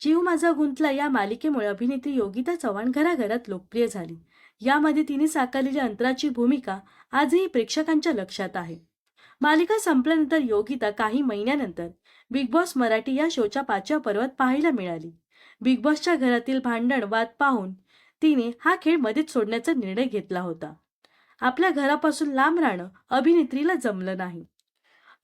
जीव माझा गुंतला या मालिकेमुळे अभिनेत्री योगिता चव्हाण घराघरात लोकप्रिय झाली. यामध्ये तिने साकारलेली अंतराची भूमिका आजही प्रेक्षकांच्या लक्षात आहे. मालिका संपल्यानंतर योगिता काही महिन्यानंतर बिग बॉस मराठी या शोच्या पाचव्या पर्वात पाहायला मिळाली. बिग बॉसच्या घरातील भांडण वाद पाहून तिने हा खेळ मध्येच सोडण्याचा निर्णय घेतला होता. आपल्या घरापासून लांब राहणं अभिनेत्रीला जमलं नाही.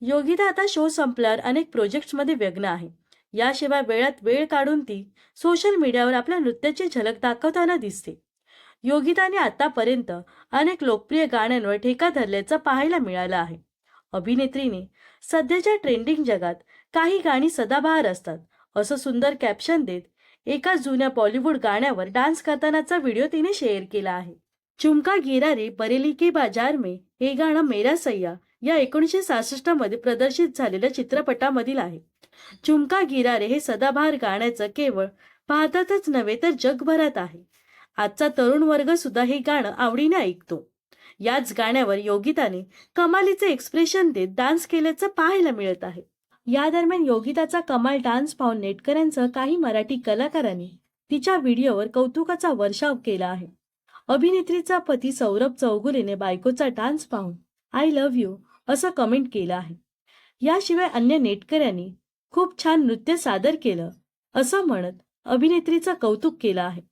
योगिता आता शो संपल्यावर अनेक प्रोजेक्ट्समध्ये व्यग्न आहे. याशिवाय वेळात वेळ काढून ती सोशल मीडियावर आपल्या नृत्याची झलक दाखवताना दिसते. योगिताने आतापर्यंत अनेक लोकप्रिय गाण्यांवर ठेका धरल्याचं पाहायला मिळालं आहे. अभिनेत्रीने सध्याच्या ट्रेंडिंग जगात काही गाणी सदाबहार असतात. असं सुंदर कॅप्शन देत एका जुन्या बॉलिवूड गाण्यावर डान्स करतानाचा व्हिडिओ तिने शेअर केला आहे. चुमका गिरारे बरेली के बाजार में हे गाणं मेरा सय्या या एकोणीसशे सहासष्टमध्ये प्रदर्शित झालेल्या चित्रपटामधील आहे. चुमका गिरा रे हे सदाबहार गाण्याचं केवळ भारतातच नव्हे तर जगभरात आहे. आजचा तरुण वर्ग सुद्धा हे गाणं आवडीने ऐकतो. याच गाण्यावर योगिताने कमालीचे एक्सप्रेशन देत डान्स केल्याचं पाहायला मिळत आहे. या दरम्यान योगिताचा कमाल डान्स पाहून नेटकऱ्यांसह काही मराठी कलाकारांनी तिच्या व्हिडिओवर कौतुकाचा वर्षाव केला आहे. अभिनेत्रीचा पती सौरभ चौगुलेने बायकोचा डान्स पाहून आय लव्ह यू असं कमेंट केलं आहे. याशिवाय अन्य नेटकऱ्यांनी खूप छान नृत्य सादर केलं असं म्हणत अभिनेत्रीचं कौतुक केलं आहे.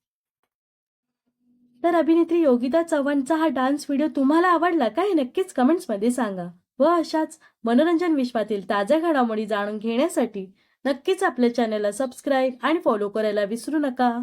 तर अभिनेत्री योगिता चव्हाणचा हा डान्स व्हिडिओ तुम्हाला आवडला का हे नक्कीच कमेंट्समध्ये सांगा. व अशाच मनोरंजन विश्वातील ताज्या घडामोडी जाणून घेण्यासाठी नक्कीच आपल्या चॅनलला सबस्क्राईब आणि फॉलो करायला विसरू नका.